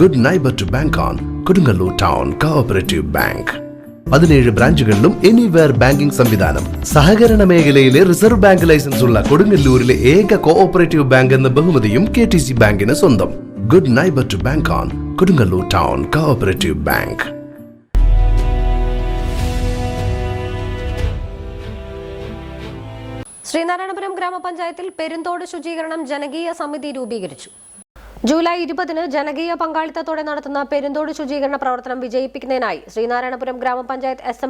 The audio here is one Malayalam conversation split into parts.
Good neighbour to bank on Kodungallur town cooperative bank പതിനേഴ് ബ്രാഞ്ചുകളിലും എനിവെയർ ബാങ്കിംഗ് സംവിധാനം. സഹകരണ മേഖലയിലെ റിസർവ് ബാങ്ക് ലൈസൻസ് ഉള്ള കൊടുങ്ങല്ലൂരിലെ ഏക കോഓപ്പറേറ്റീവ് ബാങ്ക് എന്ന ബഹുമതിയും കെ ടി സി ബാങ്കിന് സ്വന്തം. Good neighbour to bank on Kodungallur town cooperative bank Sreenarayanapuram ഗ്രാമപഞ്ചായത്തിൽ പെരുന്തോട് ശുചീകരണം ജനകീയ സമിതി രൂപീകരിച്ചു. ജൂലൈ ഇരുപതിന് ജനകീയ പങ്കാളിത്തത്തോടെ നടത്തുന്ന പെരുന്തോട് ശുചീകരണ പ്രവർത്തനം വിജയിപ്പിക്കുന്നതിനായി ശ്രീനാരായണപുരം ഗ്രാമപഞ്ചായത്ത് എസ്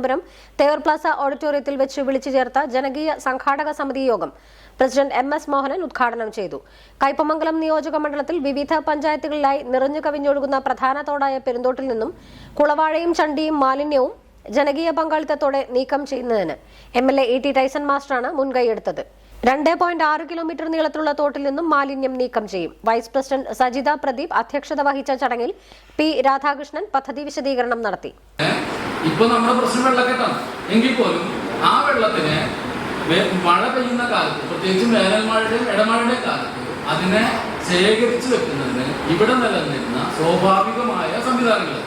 തേവർ പ്ലാസ ഓഡിറ്റോറിയത്തിൽ വെച്ച് വിളിച്ചു ചേർത്ത ജനകീയ സംഘാടക സമിതി യോഗം പ്രസിഡന്റ് എം എസ് മോഹനൻ ഉദ്ഘാടനം ചെയ്തു. കൈപ്പമംഗലം നിയോജക മണ്ഡലത്തിൽ വിവിധ പഞ്ചായത്തുകളിലായി നിറഞ്ഞു കവിഞ്ഞൊഴുകുന്ന പ്രധാന തോടായ പെരുന്തോട്ടിൽ നിന്നും കുളവാഴയും ചണ്ടിയും മാലിന്യവും ജനകീയ പങ്കാളിത്തത്തോടെ നീക്കം ചെയ്യുന്നതിന് M L A T Tyson മാസ്റ്ററാണ് മുൻകൈയെടുത്തത്. രണ്ട് പോയിന്റ് ആറ് കിലോമീറ്റർ നീളത്തിലുള്ള തോട്ടിൽ നിന്നും മാലിന്യം നീക്കം ചെയ്യും. വൈസ് പ്രസിഡന്റ് സജിത പ്രദീപ് അധ്യക്ഷത വഹിച്ച ചടങ്ങിൽ പി രാധാകൃഷ്ണൻ പദ്ധതി വിശദീകരണം നടത്തി. ഇപ്പൊ നമ്മുടെ പ്രശ്നം വെള്ളക്കെട്ടാണ്. എങ്കിൽ പോലും ആ വെള്ളത്തിന് മഴ പെയ്യുന്ന കാലത്ത് പ്രത്യേകിച്ചും വേനൽ മഴയുടെയും ഇടമഴയുടെയും കാലത്ത് അതിനെ ശേഖരിച്ചു വെക്കുന്നതിന് ഇവിടെ നിലനിന്നിരുന്ന സ്വാഭാവികമായ സംവിധാനങ്ങൾ.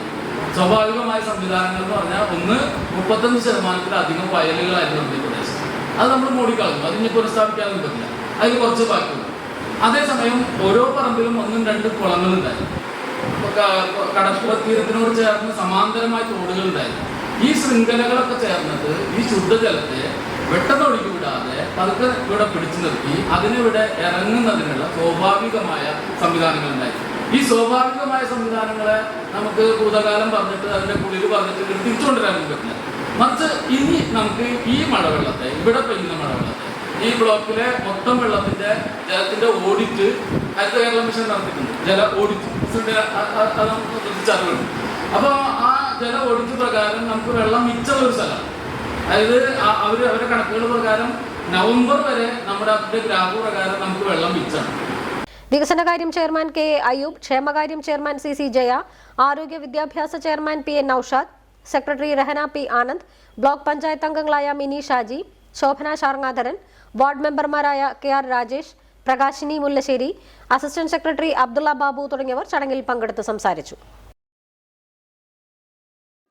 സ്വാഭാവികമായ സംവിധാനങ്ങൾ എന്ന് പറഞ്ഞാൽ ഒന്ന് മുപ്പത്തഞ്ച് ശതമാനത്തിലധികം വയലുകളായിരുന്നു നമ്മുടെ ഈ പ്രദേശത്ത്. അത് നമ്മൾ മൂടിക്കളഞ്ഞു. അതിനെ പുനഃസ്ഥാപിക്കാനൊന്നും പറ്റില്ല. അതിന് കുറച്ച് ബാക്കിയുള്ളൂ. അതേസമയം ഓരോ പറമ്പിലും ഒന്നും രണ്ടും കുളങ്ങളുണ്ടായിരുന്നു ഉണ്ടായിരുന്നു. ക- കടപ്പുറ തീരത്തിനോട് ചേർന്ന് സമാന്തരമായ തോടുകൾ ഉണ്ടായിരുന്നു. ഈ ശൃംഖലകളൊക്കെ ചേർന്നത് ഈ ശുദ്ധജലത്തെ പെട്ടെന്ന് ഒഴുകി വിടാതെ പതുക്കെ ഇവിടെ പിടിച്ചു നിർത്തി അതിനിവിടെ ഇറങ്ങുന്നതിനുള്ള സ്വാഭാവികമായ സംവിധാനങ്ങൾ ഉണ്ടായിരുന്നു. ഈ സ്വാഭാവികമായ സംവിധാനങ്ങളെ നമുക്ക് ഭൂതകാലം പറഞ്ഞിട്ട് അതിന്റെ കുളിര് പറഞ്ഞിട്ട് ഇങ്ങോട്ട് പറ്റില്ല. നമുക്ക് ഈ മഴവെള്ളത്തെ ഇവിടെ പെയ്യുന്ന മഴവെള്ളത്തെ ഈ ബ്ലോക്കിലെ മൊത്തം വെള്ളത്തിന്റെ ജലത്തിന്റെ ഓഡിറ്റ് ഹരിത കേരള മിഷൻ നടത്തിയിട്ടുണ്ട്. ജല ഓഡിറ്റ് അത് അപ്പോൾ ആ ജല ഓഡിറ്റ് പ്രകാരം നമുക്ക് വെള്ളം മിച്ചമുള്ള ഒരു സ്ഥലമാണ് അതായത് അവർ അവർ അവരുടെ കണക്കുകൾ പ്രകാരം നവംബർ വരെ നമ്മുടെ അതിന്റെ ഗ്രാഫ് പ്രകാരം നമുക്ക് വെള്ളം മിച്ചമാണ് വികസനകാര്യം ചെയർമാൻ കെ എ അയ്യൂബ് ക്ഷേമകാര്യം ചെയർമാൻ സി സി ജയ ആരോഗ്യ വിദ്യാഭ്യാസ chairman P N Noushad secretary Rahana P Anand block panchayat അംഗങ്ങളായ മിനി ഷാജി ശോഭന ശാർങ്ങാധരൻ വാർഡ് മെമ്പർമാരായ K R Rajesh Prakashini Mullassery assistant secretary Abdulla Babu തുടങ്ങിയവർ ചടങ്ങിൽ പങ്കെടുത്ത് സംസാരിച്ചു.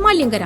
Maliankara